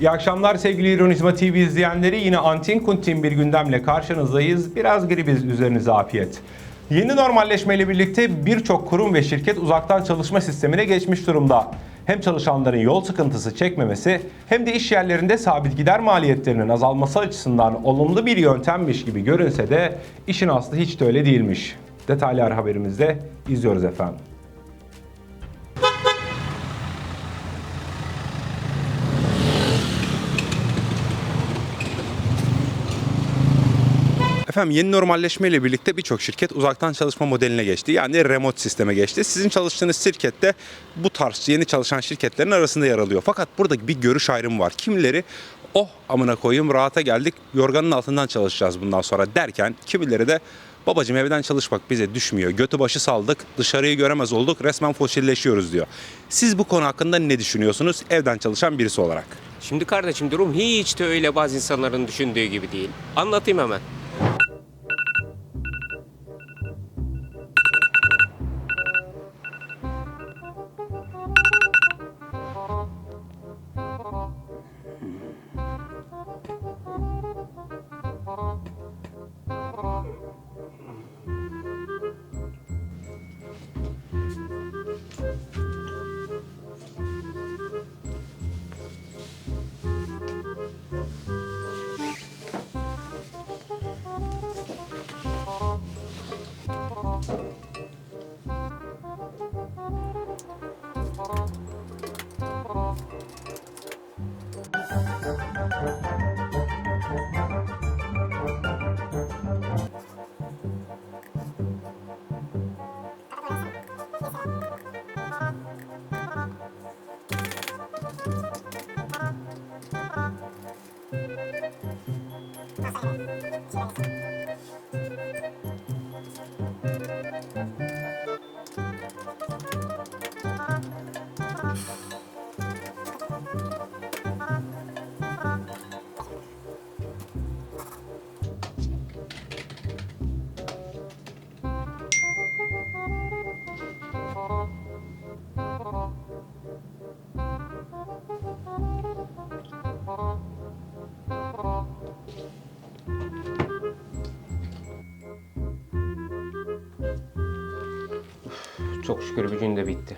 İyi akşamlar sevgili İronizma TV izleyenleri. Yine antin kuntin bir gündemle karşınızdayız. Biraz gribiz üzerinize afiyet. Yeni normalleşmeyle birlikte birçok kurum ve şirket uzaktan çalışma sistemine geçmiş durumda. Hem çalışanların yol sıkıntısı çekmemesi hem de iş yerlerinde sabit gider maliyetlerinin azalması açısından olumlu bir yöntemmiş gibi görünse de işin aslı hiç de öyle değilmiş. Detaylar haberimizde izliyoruz efendim. Efendim yeni normalleşmeyle birlikte birçok şirket uzaktan çalışma modeline geçti. Yani remote sisteme geçti. Sizin çalıştığınız şirket de bu tarz yeni çalışan şirketlerin arasında yer alıyor. Fakat burada bir görüş ayrımı var. Kimileri oh amına koyayım rahata geldik yorganın altından çalışacağız bundan sonra derken kimileri de babacım evden çalışmak bize düşmüyor. Götü başı saldık dışarıyı göremez olduk resmen fosilleşiyoruz diyor. Siz bu konu hakkında ne düşünüyorsunuz evden çalışan birisi olarak? Şimdi kardeşim durum hiç de öyle bazı insanların düşündüğü gibi değil. Anlatayım hemen. Çok şükür bir günde bitti.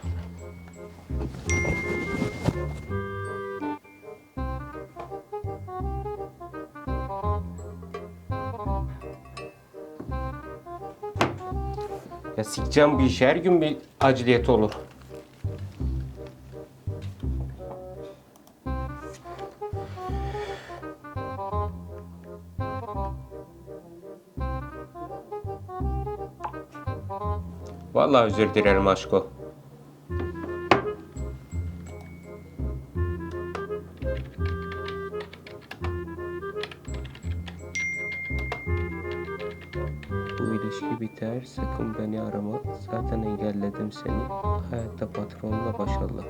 Ya sikeceğim bir iş her gün bir aciliyet olur. Vallahi özür dilerim aşko. Bu ilişki biter, sakın beni arama. Zaten engelledim seni. Hayatta patronla başarılı.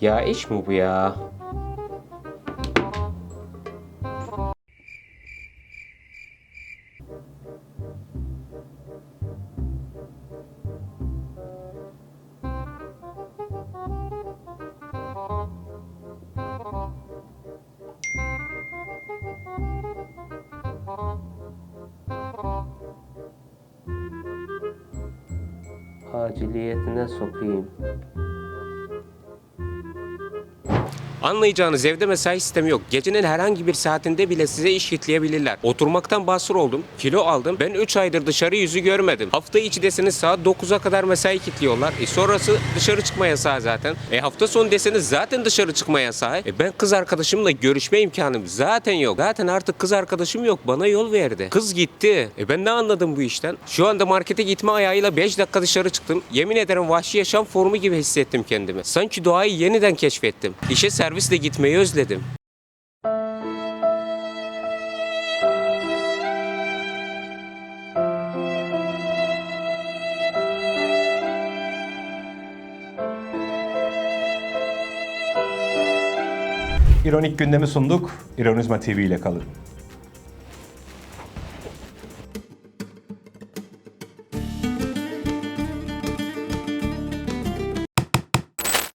Ya iş mi bu ya? Aciliyetine sokayım. Anlayacağınız evde mesai sistemi yok. Gecenin herhangi bir saatinde bile size iş kitleyebilirler. Oturmaktan basur oldum. Kilo aldım. Ben 3 aydır dışarı yüzü görmedim. Hafta içi deseniz saat 9'a kadar mesai kitliyorlar. E sonrası dışarı çıkma yasağı zaten. E hafta sonu deseniz zaten dışarı çıkma yasağı. E ben kız arkadaşımla görüşme imkanım zaten yok. Zaten artık kız arkadaşım yok. Bana yol verdi. Kız gitti. E ben ne anladım bu işten? Şu anda markete gitme ayağıyla 5 dakika dışarı çıktım. Yemin ederim vahşi yaşam formu gibi hissettim kendimi. Sanki doğayı yeniden keşfettim. İşe servisle gitmeyi özledim. İronik gündemi sunduk. İronizma TV ile kalın.